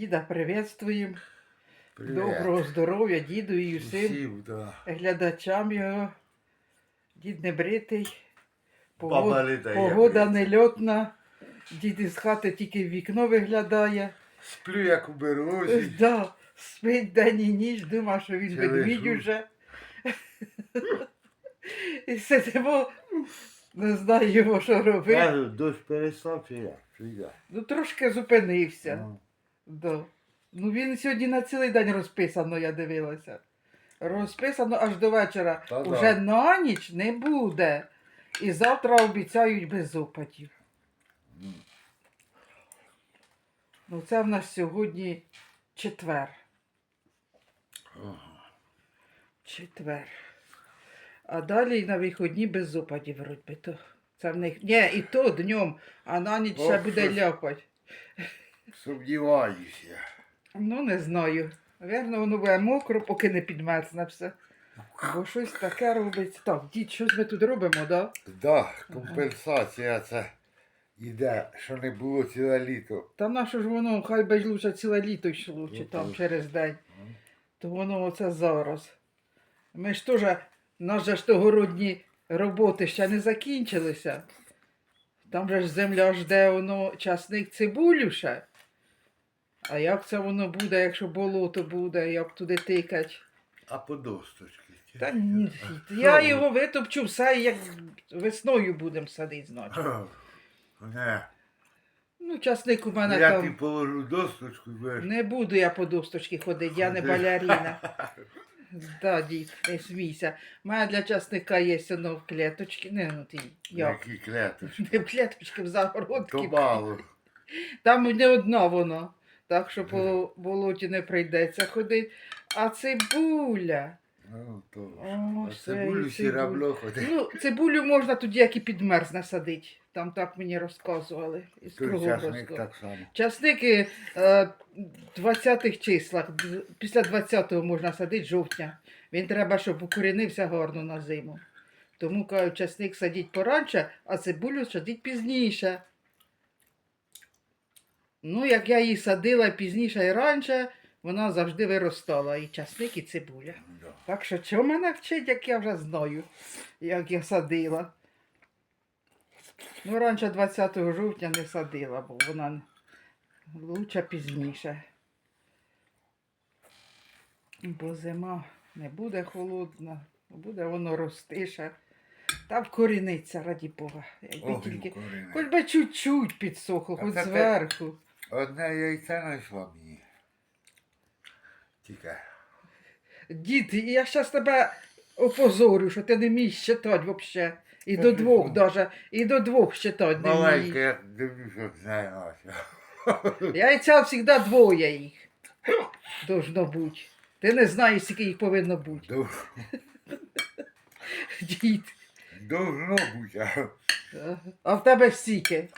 Діда приветствуємо. Привет. Доброго здоров'я, діду і усім Всім, да. глядачам його. Дід не бритий. Баба Погода, літає, погода нельотна. Дід із хати тільки в вікно виглядає. Сплю як у березі. Да, спить день і ніч, думав, що він ведмідь уже. І сидимо, не знаю що робити. Дощ перестав чи? Чи як? Ну трошки зупинився. Да. Ну він сьогодні на цілий день розписано, я дивилася. Розписано аж до вечора. Та да. Уже на ніч не буде. І завтра обіцяють без опадів. Ну це в нас сьогодні четвер. Ага. Четвер. А далі на виходні без опадів вроді. Це в них. Ні, і то днем, а на ніч ще буде ляпать. Сумніваюся. Ну, не знаю. Вірно, воно буде мокро, поки не підмерзне все. Бо щось таке робиться. Так, дід, щось ми тут робимо, да? Да, компенсація це йде, що не було ціле літо. Та на що ж воно, хай би лучше ціле літо йшло, чи Ну, там через день. То воно оце зараз. Ми ж теж, нас же ж тогородні роботи ще не закінчилися. Там же ж земля жде воно часник цибулю ще. А як це воно буде, якщо болото буде, як туди тикать? А по досточки. Та ні, А я що його витопчу все, як весною будемо садити, значить. Не. Ну, часник у мене Я там. тобі положу досточку, будеш. Не буду я по досточці ходити, я не Ходи. балярина. Да, дід, не смійся. У мене для часника є воно в клеточці. Не, ну ти як? Які клеточки. Не в клеточці, в То загородці. мало. Там не одна воно. Так що по болоті не прийдеться ходити. А цибуля. Ну, то. О, А цибулю і ходить. Ну, цибулю можна тоді, як і підмерзне садити. Там так мені розказували. Із кругом часник так само. Часники е, 20-х числах, після 20-го можна садити жовтня. Він треба, щоб укорінився гарно на зиму. Тому кажуть, часник садіть поранше, а цибулю садіть пізніше. Ну, як я її садила пізніше і раніше, вона завжди виростала. І часник, і цибуля. Да. Так що чого мене вчить, як я вже знаю, як я садила. Ну, раніше 20 жовтня не садила, бо вона лучше пізніше. Бо зима не буде холодна, буде воно ростише. Та вкоріниться, раді Бога. Ох, тільки... Хоч би чуть-чуть підсохло, хоч зверху. Одне яйце знайшла мені. Тільки. Дід, я щас тебе опозорю, що ти не вмієш читати взагалі. І Та до ти двох що? даже, і до двох читати не Маленьке, вмієш. я дивлюся, знає Яйця завжди двоє їх. Должно бути. Ти не знаєш, скільки їх повинно бути. Дід. Должно бути. а А в тебе стільки.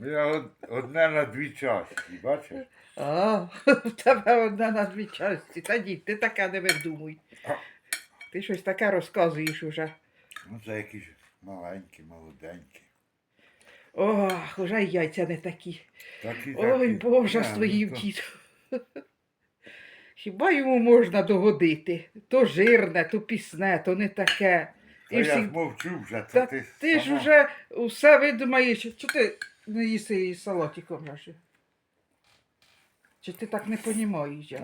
Я од- одне на дві часті, бачиш? А, в тебе одна на дві часті. Та дід, ти таке не видумуй. Ти щось таке розказуєш уже. Ну це якісь маленькі, молоденькі. Ох, уже й яйця не такі. Такі, Ой, такі. Боже, з ну, твоїм то- дідом. Хіба йому можна догодити? То жирне, то пісне, то не таке. Та І я всі- ж мовчу вже, то Та ти ти ж сама. вже усе видумаєш. Чи ти не їси із салатиком вже? Чи ти так не понімаєш? як?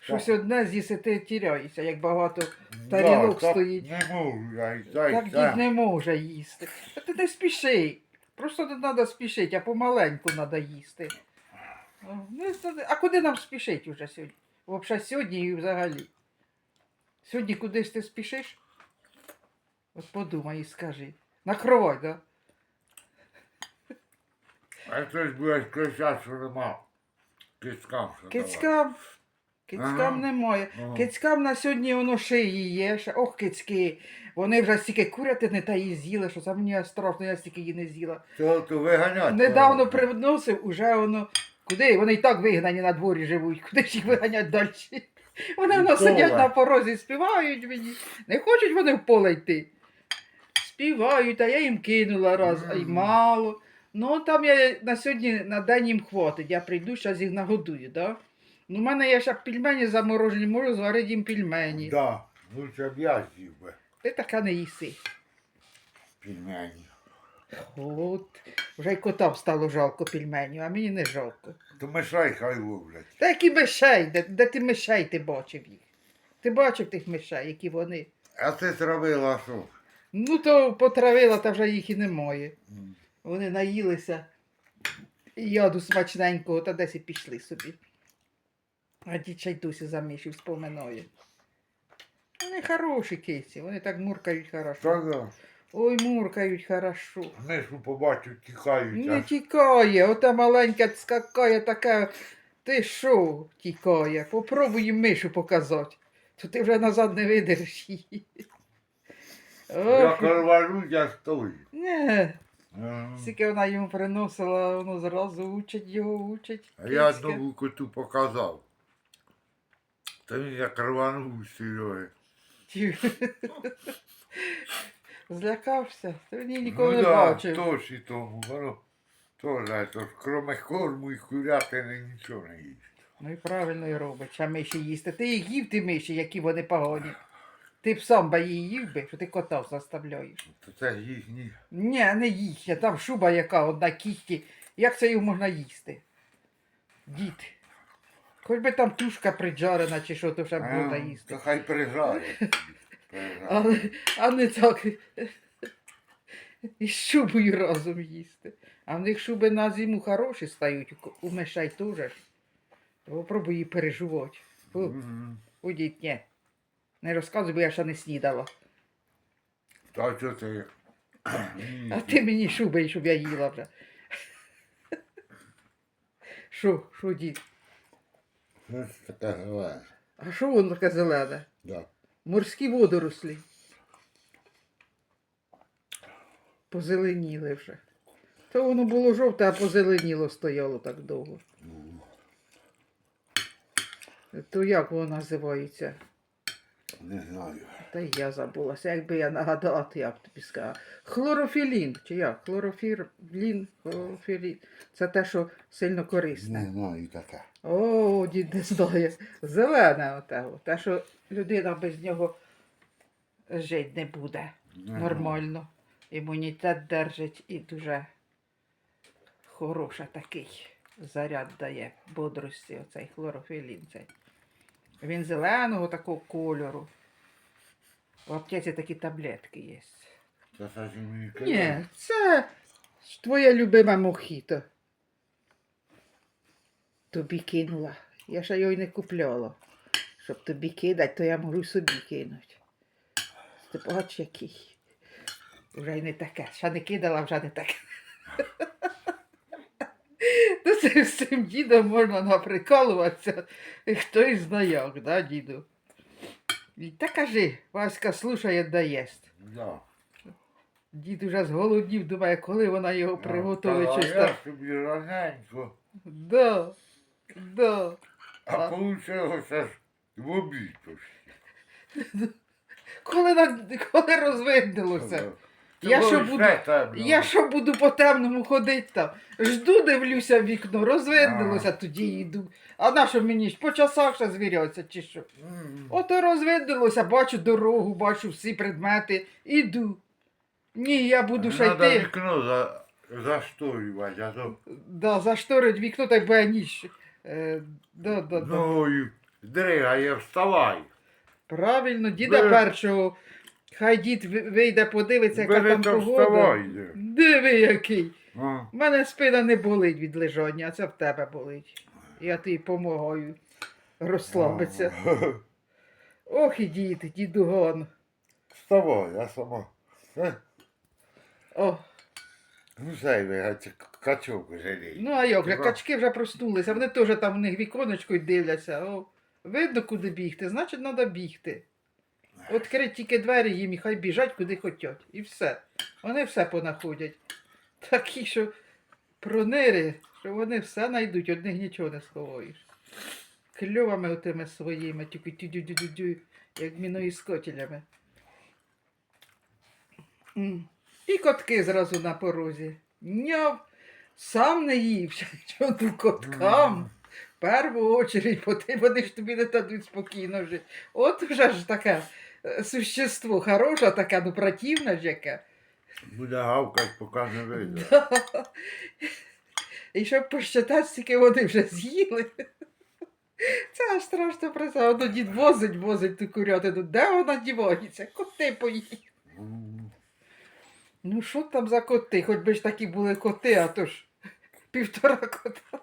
Щось одне з'їси, ти тіряєшся, як багато тарілок стоїть. Не можу я і Так так, дід не може їсти. Та ти не спіши. Просто не треба спішити, а помаленьку треба їсти. О, ну, це- А куди нам спішити вже сьогодні? Взагалі сьогодні і взагалі. Сьогодні кудись ти спішиш? От подумай і скажи. Накривай, да? А хтось буде кричати, що нема кицькам. що. Кицькам. Кицькам Ага. немає. Ага. Кицькам на сьогодні воно шиї є. Ще. Ох, кицьки. Вони вже стільки курятини та її з'їли, що це мені аж страшно, я стільки її не з'їла. То, то виганять. Недавно треба. приносив, уже воно. Куди? Вони і так вигнані на дворі живуть, куди ж їх виганять далі? Вони воно сидять на порозі, співають мені. Не хочуть вони в поле йти. Співають, а я їм кинула раз, а й Мгм. мало. Ну, там я на сьогодні на день їм хватить. Я прийду, зараз їх нагодую, да? Ну, в мене є ще пельмені заморожені, можу зварити їм пельмені. Да, лучше б я з'їв би Ти така не їси. пельмені. От. Вже й котам стало жалко пельменів, а мені не жалко. То мешай хай ловлять. Та які мишей, де, де ти мишей ти бачив їх? Ти бачив тих мишей, які вони? А ти зробила що? Ну, то потравила, та вже їх і немає. М. Вони наїлися яду смачненького, та десь і пішли собі. А дід ще й досі замішив, споминає. Вони хороші киці, вони так муркають хорошо. Да? Ой, муркають хорошо. Мишу побачу, тікають. Не тікає, ота маленька скакає така. Ти що тікає? Попробуй їм мишу показати. То ти вже назад не видереш її. Я корвалю, я стою. не. Скільки вона йому приносила, воно зразу учить його, учить. А я кицька. одному коту показав. Та він як рванув Сереги. Злякався, та він її ніколи ну, не да, бачив. То ж і тому, воно то ж, кроме корму і курятини нічого не їсть. Ну і правильно і робить, а миші їсти. Ти їх їв ти миші, які вони погоні. Ти б сам би її їв би, що ти кота заставляєш. То це їхні. Ні, не їхня, там шуба яка одна кіхті. Як це його можна їсти? Дід. Хоч би там тушка приджарена чи що, то вже можна А, їсти. То хай. Прижарить. А, а не так. І з шубою разом їсти. А в них шуби на зиму хороші стають, у ко- у мишей теж. Попробуй її пережувати. Фу, Мгм. Удіть, ні. Не розказуй, бо я ще не снідала. Та що ти? А ти мені шуби, щоб я їла вже. Що, що, дід? Що ж таке зелене? А що воно таке зелене? Да. Морські водорослі. Позеленіли вже. То воно було жовте, а позеленіло стояло так довго. Ну, То як воно називається? Не знаю. Та й я забулася. Якби я нагадала, то я б тобі сказала. Хлорофілін, чи як? Хлорофілін, хлорофілін. Це те, що сильно корисне. Не знаю таке. О, дід не знає. Зелене оте, те, що людина без нього жити не буде. Не Нормально. Імунітет держить і дуже хороша такий заряд дає бодрості, оцей хлорофілін. Цей. Він зеленого такого кольору. В аптеці такі таблетки є. Це Ні, це твоя любима мохіто. Тобі кинула. Я ще його й не купляла. Щоб тобі кидати, то я можу собі кинути. Ти бач, який. Вже й не таке. Ще не кидала, вже не таке. То це з цим дідом можна наприкалуватися. Хто знає як, да, діду? Та кажи, Васька слушає, да єсть. Да. Дід уже зголоднів, думає, коли вона його приготує Та, чи Я собі раненько. Да, да. А ж в обід. Коли, коли розвиднилося. Я що буду- Я що буду по темному ходити там? Жду, дивлюся в вікно, розвиднилося, тоді йду. А на що мені ж по часах ще звіряться, чи що? Ото розвиднилося, бачу дорогу, бачу всі предмети, іду. Ні, я буду ще Надо йти. вікно за, зашторювати, а то Да, зашторить вікно, так би я ніч. Е, да, да, да. ногою дригає, вставай. Правильно, діда Бери. першого. Хай дід вийде, подивиться, яка Бери там та погода. вставай. Диви який. А, У мене спина не болить від лежання, а це в тебе болить. Я тобі допомагаю розслабитися. Ох і дід, дідугон. Вставай, я сама. Е, О, Ну, зайве, це к- качок жалій. ну а як же, качки вже проснулися, вони теж там в них віконечко й дивляться. О, видно, куди бігти, значить, треба бігти. Відкрить тільки двері їм і хай біжать куди хочуть. І все. Вони все понаходять. Такі, що пронири, що вони все знайдуть, од них нічого не сховаєш. Кльовами отими своїми, тільки тю-дю-дю-дю, як міноіскотелями. М. І котки зразу на порозі. Няв, сам не їв, що ну коткам. В першу очередь, бо вони ж тобі не дадуть спокійно жити. От вже ж таке существо хороше, таке, ну противне ж яке. Буде гавкать, поки не вийде. І щоб посчитати, скільки вони вже з'їли. Це аж страшно про це. Воно дід возить, возить ту курятину. Де вона дівається? Коти поїли. Ну що там за коти? Хоч би ж такі були коти, а то ж півтора кота.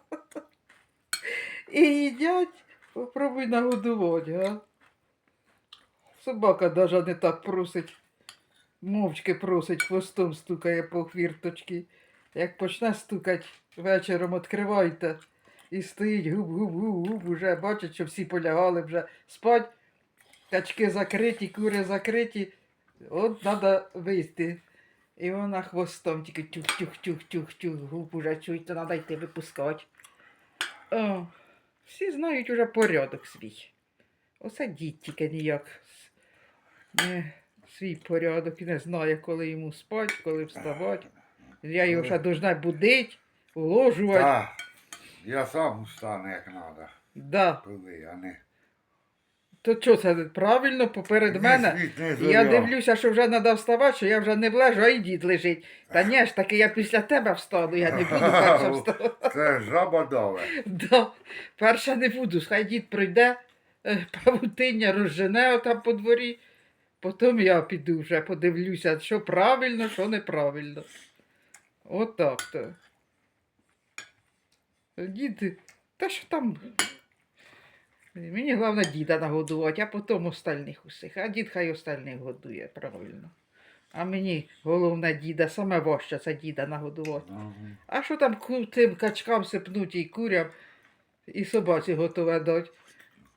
І їдять, попробуй нагодувати, а? Собака навіть не так просить. Мовчки просить, хвостом стукає по хвірточці. Як почне стукать, вечором відкривайте. І стоїть губ-губ-губ, уже бачить, що всі полягали вже спать. Качки закриті, кури закриті. От треба вийти. І вона хвостом тільки тюх-тюх-тюх-тюх-тюх. Губ уже чують, то треба йти випускати. О, всі знають уже порядок свій. Оце дід тільки ніяк не свій порядок і не знає, коли йому спать, коли вставати. Я його ще должна будити, уложувати. Та, я сам устану, як треба. Да. Коли, а не. То що це правильно поперед Ні мене? світ, Я дивлюся, що вже треба вставати, що я вже не влежу, а й дід лежить. Та ні ж таки я після тебе встану, я не буду перша вставати. Це жаба даве. Да. Перша не буду, хай дід прийде, е, павутиння розжене отам по дворі. Потім я піду вже подивлюся, що правильно, що неправильно. Отак то. Дід, та що там. Мені головне діда нагодувати, а потім остальних усіх. А дід хай остальних годує, правильно. А мені головне діда, саме важче це діда нагодувати. Мгм. А що там тим качкам сипнуть і курям, і собаці готове дать,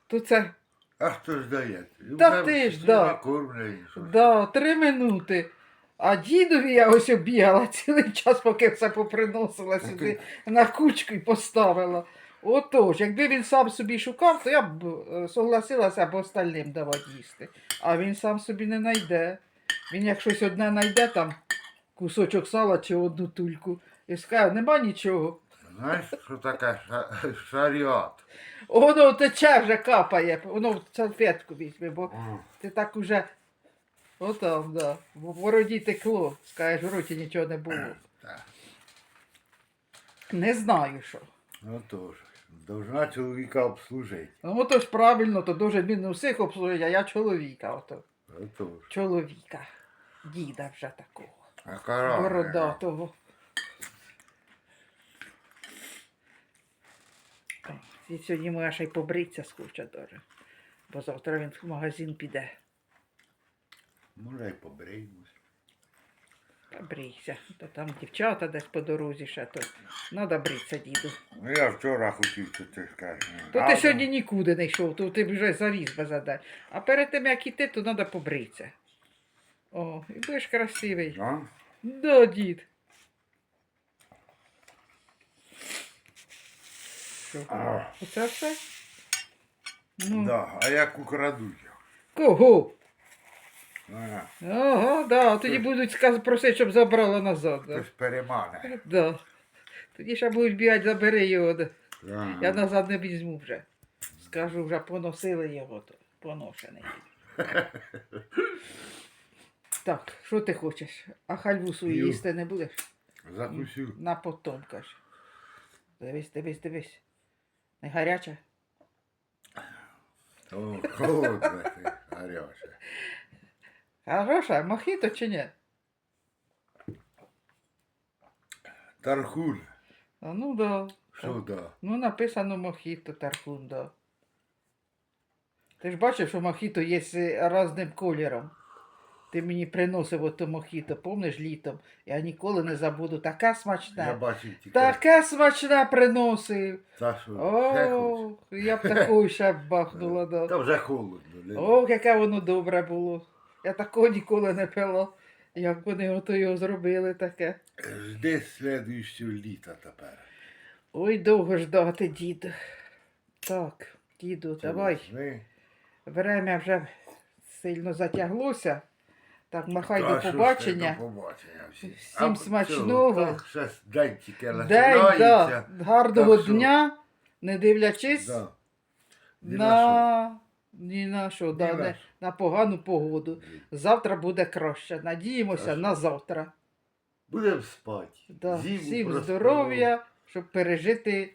то це А хто ж дає? Та ти ж, да. Накормлює. що ж. да, три минути. А дідові я ось обігала цілий час, поки все поприносила сюди на кучку і поставила. Отож, якби він сам собі шукав, то я б е, согласилася б остальним давати їсти. А він сам собі не знайде. Він як щось одне знайде там, кусочок сала чи одну тульку, і скаже, нема нічого. Знаєш, що таке ша- шаріат? Воно тече вже капає, воно в салфетку візьме, бо М. ти так уже. Отам, да. В бороді текло. Скажеш, в роті нічого не було. Так. Не знаю що. Ну тож, должна чоловіка обслужити. Ну ото ж правильно, то дуже він не всіх обслужить, а я чоловіка. Ото. Отож. Чоловіка. Діда вже такого. А каравай. Бородатого. О, І сьогодні ще й побриться схоче дуже. Бо завтра він в магазин піде. Може й побриємось. Побрийся. То там дівчата десь по дорозі ще, то треба бритися, діду. Ну я вчора хотів, що ти скажеш. То ти сьогодні нікуди не йшов, то ти вже завіз би задай. А перед тим, як іти, то треба побритися. О, і будеш красивий. А? Да, дід. Що? А, Оце все? Ну, да. а як украдуть його? Кого? Ага, Ага, да, тоді будуть сказ просити, щоб забрала назад. Да. Хтось перемане. Да. Тоді ще будуть бігати, забери його. Да. Ага. Я назад не візьму вже. Скажу, вже поносили його, то поношений. Так, що ти хочеш? А хальву свою Ю. їсти не будеш? Закусю. На потом, каже. Дивись, дивись, дивись. Не гаряча? О, холодне ти, гаряче. Хороша, мохіто чи ні? Тархун. А ну да. Що да? Ну написано мохіто, тархун, да. Ти ж бачив, що мохіто є з різним кольором. Ти мені приносив ото мохіто, помниш літом? Я ніколи не забуду. Така Я смачна. бачив тільки. Таке смачне приносив. Та що, ще О, хочеш? я б такою ще б бахнула. Да. Та вже холодно. не- О, яке воно добре було. Я такого ніколи не пила. Як вони ото його зробили таке. Жди слідуючого літа тепер. Ой, довго ждати, діду. Так, діду, давай. Весни. Время вже сильно затяглося. Так, махай Та до побачення. До побачення всім. Всім А, смачного. так, день тільки День, да, гарного Так дня, не дивлячись Да. Ні на, ні на що, да, на не- на погану погоду. Завтра буде краще. Надіємося Краще. на завтра. Будемо спати. Да. Зиму Всім здоров'я, щоб пережити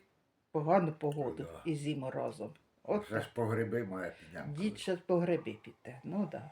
погану погоду Да. і зиму разом. От Вже ж по має підняти. дід ще по гриби піде. Ну так. Да.